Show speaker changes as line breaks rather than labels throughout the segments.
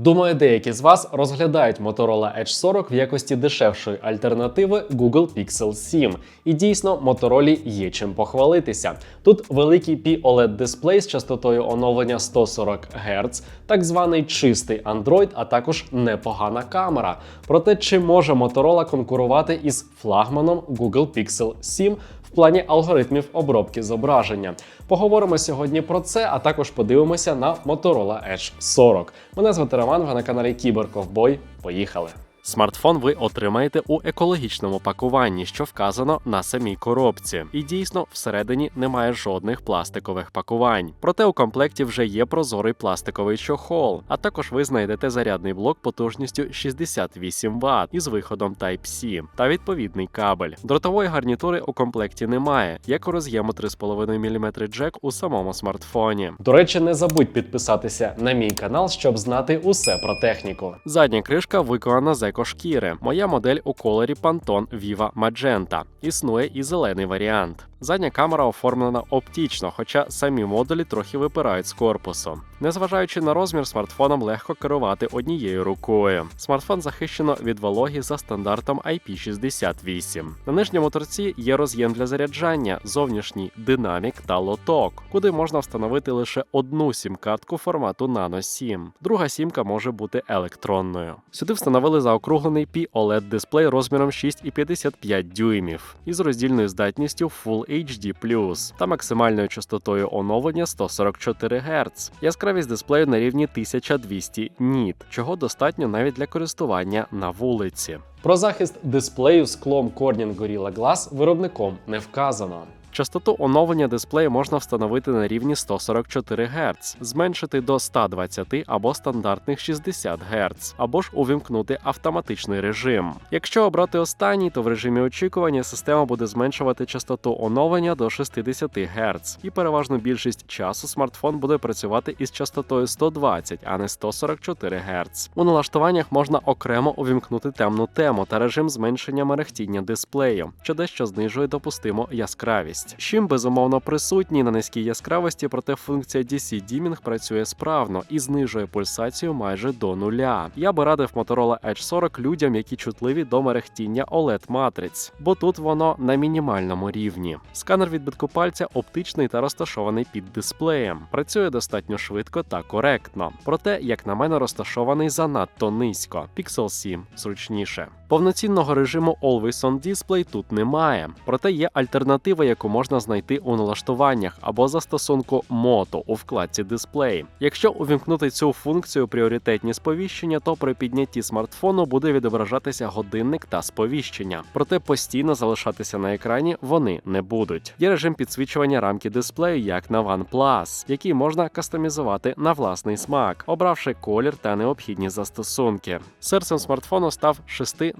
Думаю, деякі з вас розглядають Motorola Edge 40 в якості дешевшої альтернативи Google Pixel 7. І дійсно, Motorola є чим похвалитися. Тут великий POLED дисплей з частотою оновлення 140 Гц, так званий чистий Android, а також непогана камера. Проте, чи може Motorola конкурувати із флагманом Google Pixel 7 в плані алгоритмів обробки зображення? Поговоримо сьогодні про це, а також подивимося на Motorola Edge 40. Мене звати Роман, ви на каналі Кіберковбой. Поїхали! Смартфон ви отримаєте у екологічному пакуванні, що вказано на самій коробці. І дійсно, всередині немає жодних пластикових пакувань. Проте у комплекті вже є прозорий пластиковий чохол, а також ви знайдете зарядний блок потужністю 68 Вт із виходом Type-C та відповідний кабель. Дротової гарнітури у комплекті немає, як у роз'єму 3,5 мм джек у самому смартфоні. До речі, не забудь підписатися на мій канал, щоб знати усе про техніку. Задня кришка виконана з екошкіри. Моя модель у колорі Pantone Viva Magenta. Існує і зелений варіант. Задня камера оформлена оптично, хоча самі модулі трохи випирають з корпусу. Незважаючи на розмір, смартфоном легко керувати однією рукою. Смартфон захищено від вологі за стандартом IP68. На нижньому торці є роз'єм для заряджання, зовнішній динамік та лоток, куди можна встановити лише одну сім-картку формату Nano 7. Друга сімка може бути електронною. Сюди встановили заокруглений POLED дисплей розміром 6,55 дюймів із роздільною здатністю Full HD+, та максимальною частотою оновлення 144 Гц. Яскравість дисплею на рівні 1200 ніт, чого достатньо навіть для користування на вулиці. Про захист дисплею склом Corning Gorilla Glass виробником не вказано. Частоту оновлення дисплею можна встановити на рівні 144 Гц, зменшити до 120 або стандартних 60 Гц, або ж увімкнути автоматичний режим. Якщо обрати останній, то в режимі очікування система буде зменшувати частоту оновлення до 60 Гц, і переважну більшість часу смартфон буде працювати із частотою 120, а не 144 Гц. У налаштуваннях можна окремо увімкнути темну тему та режим зменшення мерехтіння дисплею, що дещо знижує допустиму яскравість. Чим безумовно присутній на низькій яскравості, проте функція DC Dimming працює справно і знижує пульсацію майже до нуля. Я би радив Motorola Edge 40 людям, які чутливі до мерехтіння oled матриць, бо тут воно на мінімальному рівні. Сканер відбитку пальця оптичний та розташований під дисплеєм. Працює достатньо швидко та коректно. Проте, як на мене, розташований занадто низько. Pixel 7 зручніше. Повноцінного режиму Always On Display тут немає, проте є альтернатива, яку можна знайти у налаштуваннях або застосунку Moto у вкладці дисплей. Якщо увімкнути цю функцію пріоритетні сповіщення, то при піднятті смартфону буде відображатися годинник та сповіщення, проте постійно залишатися на екрані вони не будуть. Є режим підсвічування рамки дисплею, як на OnePlus, який можна кастомізувати на власний смак, обравши колір та необхідні застосунки. Серцем смартфону став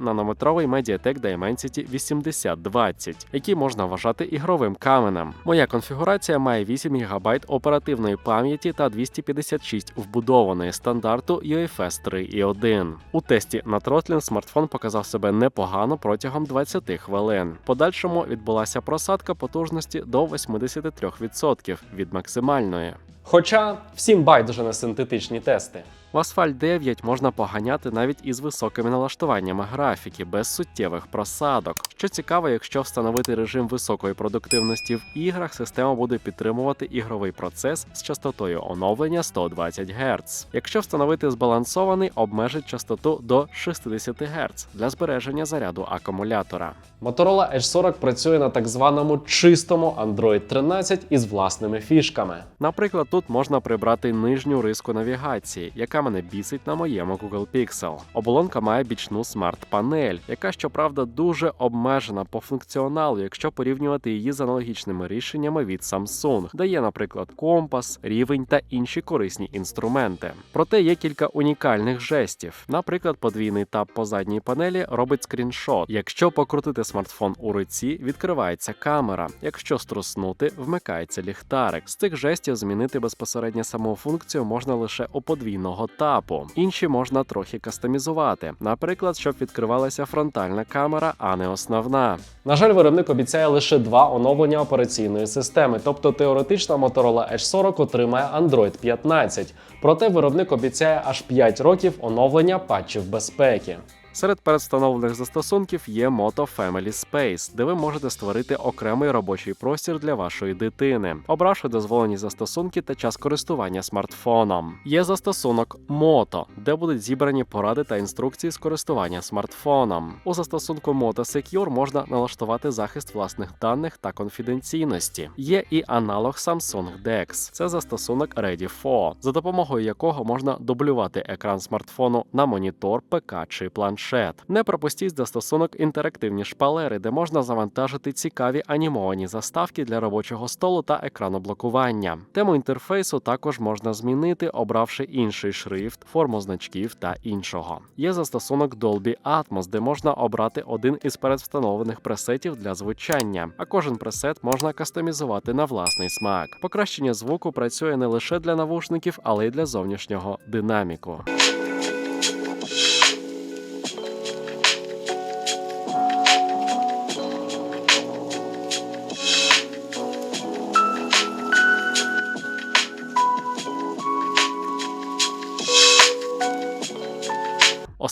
6-нанометровий Mediatek Dimensity 8020, який можна вважати ігровим каменем. Моя конфігурація має 8 ГБ оперативної пам'яті та 256 вбудованої стандарту UFS 3.1. У тесті на Тротлін смартфон показав себе непогано протягом 20 хвилин. Подальшому відбулася просадка потужності до 83% від максимальної. Хоча всім байдуже на синтетичні тести. В Asphalt 9 можна поганяти навіть із високими налаштуваннями графіки, без суттєвих просадок. Що цікаво, якщо встановити режим високої продуктивності в іграх, система буде підтримувати ігровий процес з частотою оновлення 120 Гц. Якщо встановити збалансований, обмежить частоту до 60 Гц для збереження заряду акумулятора. Motorola Edge 40 працює на так званому чистому Android 13 із власними фішками. Наприклад, тут можна прибрати нижню риску навігації, яка мене бісить на моєму Google Pixel. Оболонка має бічну смарт-панель, яка, щоправда, дуже обмежена по функціоналу, якщо порівнювати її з аналогічними рішеннями від Samsung, де є, наприклад, компас, рівень та інші корисні інструменти. Проте є кілька унікальних жестів. Наприклад, подвійний тап по задній панелі робить скріншот. Якщо покрутити смартфон у руці, відкривається камера. Якщо струснути, вмикається ліхтарик. З цих жестів змінити безпосередньо саму функцію можна лише у подвійного тапу. Інші можна трохи кастомізувати, наприклад, щоб відкривалася фронтальна камера, а не основна. На жаль, виробник обіцяє лише два оновлення операційної системи, тобто теоретично Motorola Edge 40 отримає Android 15. Проте виробник обіцяє аж 5 років оновлення патчів безпеки. Серед передвстановлених застосунків є Moto Family Space, де ви можете створити окремий робочий простір для вашої дитини, обравши дозволені застосунки та час користування смартфоном. Є застосунок Moto, де будуть зібрані поради та інструкції з користування смартфоном. У застосунку Moto Secure можна налаштувати захист власних даних та конфіденційності. Є і аналог Samsung DeX. Це застосунок Ready4, за допомогою якого можна дублювати екран смартфону на монітор, ПК чи планшет. Не пропустіть застосунок інтерактивні шпалери, де можна завантажити цікаві анімовані заставки для робочого столу та екраноблокування. Тему інтерфейсу також можна змінити, обравши інший шрифт, форму значків та іншого. Є застосунок Dolby Atmos, де можна обрати один із передвстановлених пресетів для звучання, а кожен пресет можна кастомізувати на власний смак. Покращення звуку працює не лише для навушників, але й для зовнішнього динаміку.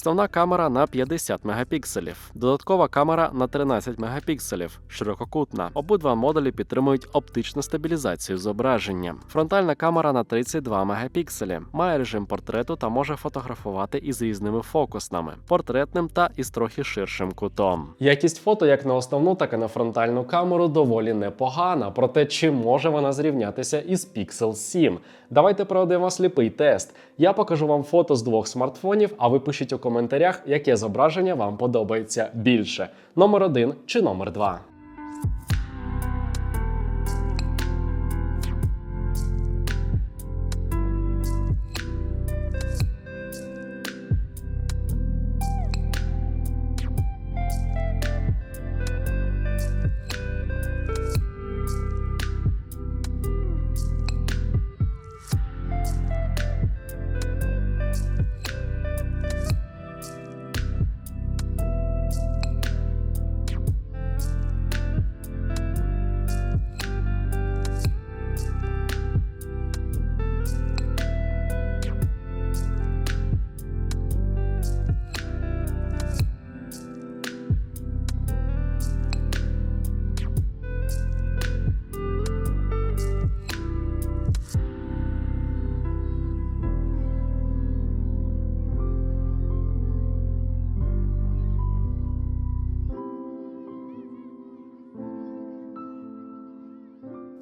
Основна камера на 50 мегапікселів, додаткова камера на 13 мегапікселів, ширококутна. Обидва модулі підтримують оптичну стабілізацію зображення. Фронтальна камера на 32 мегапікселі, має режим портрету та може фотографувати із різними фокуснами, портретним та із трохи ширшим кутом. Якість фото як на основну, так і на фронтальну камеру доволі непогана. Проте чи може вона зрівнятися із Pixel 7? Давайте проведемо сліпий тест. Я покажу вам фото з двох смартфонів, а ви пишіть у коментарях, яке зображення вам подобається більше: номер один чи номер два.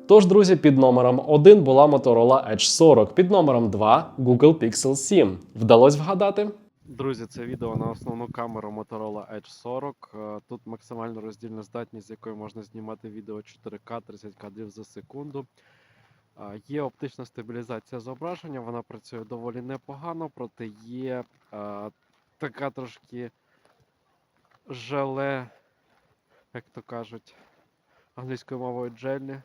Тож, друзі, під номером 1 була Motorola Edge 40, під номером 2 Google Pixel 7. Вдалось вгадати?
Друзі, це відео на основну камеру Motorola Edge 40. Е, Тут максимальна роздільна здатність, з якою можна знімати відео 4К 30 кадрів за секунду. Е, Є оптична стабілізація зображення, вона працює доволі непогано, проте є е, така трошки желе, як то кажуть, англійською мовою джелі.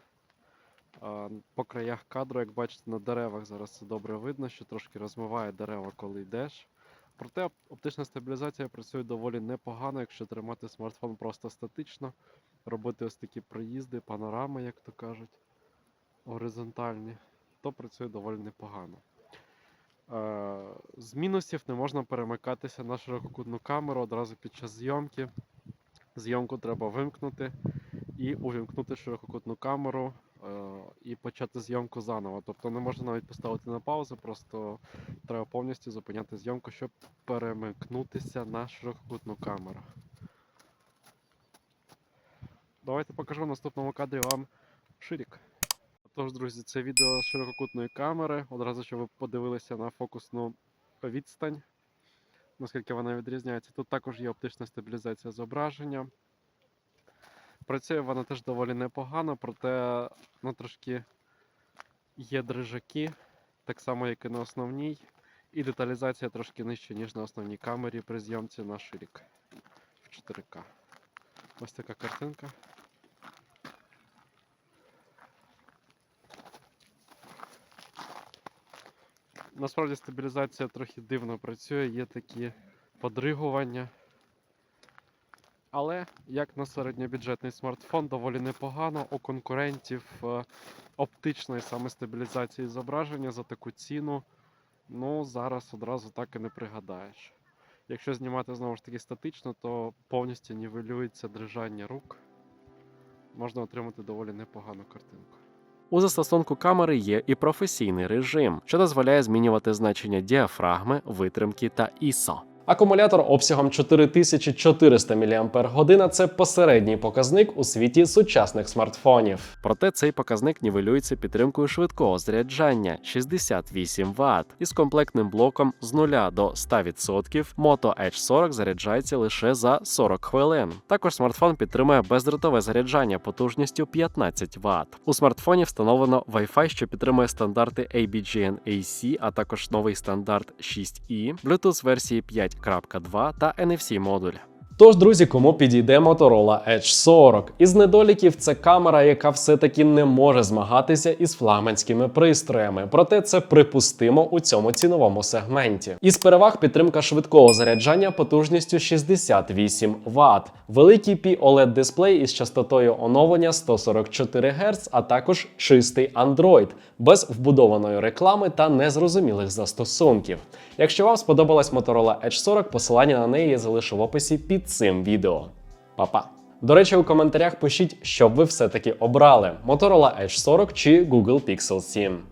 По краях кадру, як бачите, на деревах зараз це добре видно, що трошки розмиває дерева, коли йдеш. Проте оптична стабілізація працює доволі непогано, якщо тримати смартфон просто статично, робити ось такі проїзди, панорами, як то кажуть, горизонтальні, то працює доволі непогано. З мінусів не можна перемикатися на ширококутну камеру одразу під час зйомки. Зйомку треба вимкнути і увімкнути ширококутну камеру і почати зйомку заново. Тобто не можна навіть поставити на паузу, просто треба повністю зупиняти зйомку, щоб перемикнутися на ширококутну камеру. Давайте покажу в наступному кадрі вам ширік. Тож, друзі, це відео з ширококутної камери. Одразу, щоб ви подивилися на фокусну відстань, наскільки вона відрізняється. Тут також є оптична стабілізація зображення. Працює вона теж доволі непогано, проте ну, трошки є дрижаки, так само, як і на основній. І деталізація трошки нижча, ніж на основній камері при зйомці на ширік в 4К. Ось така картинка. насправді стабілізація трохи дивно працює, є такі подригування. Але як на середньобюджетний смартфон, доволі непогано. У конкурентів е, оптичної саме стабілізації зображення за таку ціну. Ну, зараз одразу так і не пригадаєш. Якщо знімати знову ж таки статично, то повністю нівелюється дрижання рук. Можна отримати доволі непогану картинку.
У застосунку камери є і професійний режим, що дозволяє змінювати значення діафрагми, витримки та ISO. Акумулятор обсягом 4400 мАч – це посередній показник у світі сучасних смартфонів. Проте цей показник нівелюється підтримкою швидкого заряджання 68 Вт. Із комплектним блоком з 0 до 100% Moto Edge 40 заряджається лише за 40 хвилин. Також смартфон підтримує бездротове заряджання потужністю 15 Вт. У смартфоні встановлено Wi-Fi, що підтримує стандарти ABGN-AC, а також новий стандарт 6E, Bluetooth версії 5.2 та NFC модуль. Тож, друзі, кому підійде Motorola Edge 40? Із недоліків це камера, яка все-таки не може змагатися із флагманськими пристроями. Проте це припустимо у цьому ціновому сегменті. Із переваг підтримка швидкого заряджання потужністю 68 Вт, великий POLED дисплей із частотою оновлення 144 Гц, а також чистий Android без вбудованої реклами та незрозумілих застосунків. Якщо вам сподобалась Motorola Edge 40, посилання на неї я залишу в описі під цим відео. Па-па! До речі, у коментарях пишіть, що ви все-таки обрали: Motorola Edge 40 чи Google Pixel 7.